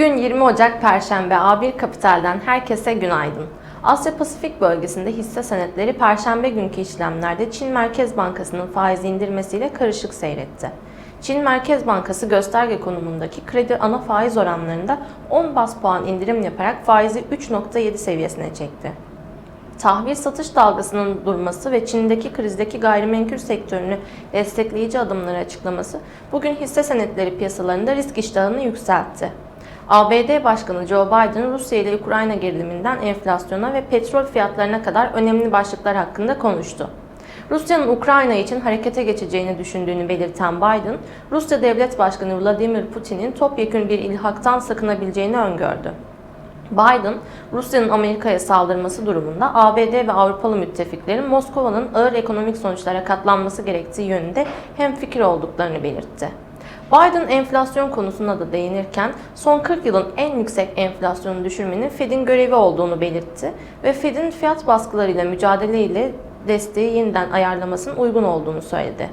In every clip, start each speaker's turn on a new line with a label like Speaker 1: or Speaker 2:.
Speaker 1: Bugün 20 Ocak Perşembe A1 Kapital'den herkese günaydın. Asya Pasifik bölgesinde hisse senetleri Perşembe günkü işlemlerde Çin Merkez Bankası'nın faiz indirmesiyle karışık seyretti. Çin Merkez Bankası gösterge konumundaki kredi ana faiz oranlarında 10 bas puan indirim yaparak faizi 3.7 seviyesine çekti. Tahvil satış dalgasının durması ve Çin'deki krizdeki gayrimenkul sektörünü destekleyici adımları açıklaması bugün hisse senetleri piyasalarında risk iştahını yükseltti. ABD Başkanı Joe Biden Rusya ile Ukrayna geriliminden enflasyona ve petrol fiyatlarına kadar önemli başlıklar hakkında konuştu. Rusya'nın Ukrayna için harekete geçeceğini düşündüğünü belirten Biden, Rusya Devlet Başkanı Vladimir Putin'in topyekün bir ilhaktan sakınabileceğini öngördü. Biden, Rusya'nın Amerika'ya saldırması durumunda ABD ve Avrupalı müttefiklerin Moskova'nın ağır ekonomik sonuçlara katlanması gerektiği yönünde hemfikir olduklarını belirtti. Biden enflasyon konusuna da değinirken son 40 yılın en yüksek enflasyonu düşürmenin Fed'in görevi olduğunu belirtti ve Fed'in fiyat baskılarıyla mücadele ile desteği yeniden ayarlamasının uygun olduğunu söyledi.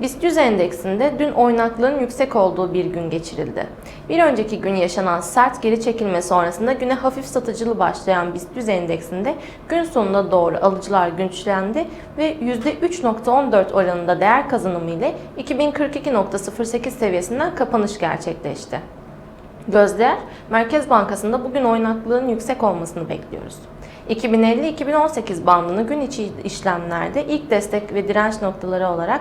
Speaker 1: BIST 100 endeksinde dün oynaklığın yüksek olduğu bir gün geçirildi. Bir önceki gün yaşanan sert geri çekilme sonrasında güne hafif satıcılı başlayan BIST 100 endeksinde gün sonuna doğru alıcılar güçlendi ve %3.14 oranında değer kazanımı ile 2042.08 seviyesinden kapanış gerçekleşti. Gözler, Merkez Bankası'nda bugün oynaklığın yüksek olmasını bekliyoruz. 2050-2018 bandını gün içi işlemlerde ilk destek ve direnç noktaları olarak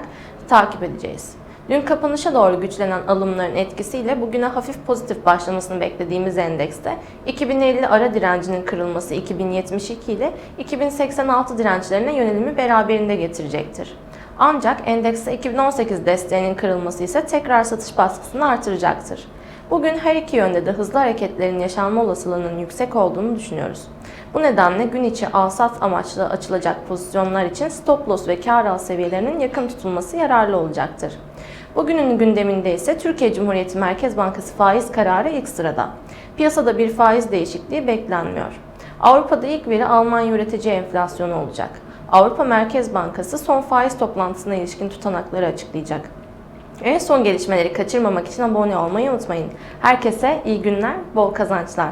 Speaker 1: takip edeceğiz. Dün kapanışa doğru güçlenen alımların etkisiyle bugüne hafif pozitif başlamasını beklediğimiz endekste 2050 ara direncinin kırılması 2072 ile 2086 dirençlerine yönelimi beraberinde getirecektir. Ancak endekste 2018 desteğinin kırılması ise tekrar satış baskısını artıracaktır. Bugün her iki yönde de hızlı hareketlerin yaşanma olasılığının yüksek olduğunu düşünüyoruz. Bu nedenle gün içi alsat amaçlı açılacak pozisyonlar için stop loss ve kar al seviyelerinin yakın tutulması yararlı olacaktır. Bugünün gündeminde ise Türkiye Cumhuriyeti Merkez Bankası faiz kararı ilk sırada. Piyasada bir faiz değişikliği beklenmiyor. Avrupa'da ilk veri Almanya üretici enflasyonu olacak. Avrupa Merkez Bankası son faiz toplantısına ilişkin tutanakları açıklayacak. En son gelişmeleri kaçırmamak için abone olmayı unutmayın. Herkese iyi günler, bol kazançlar.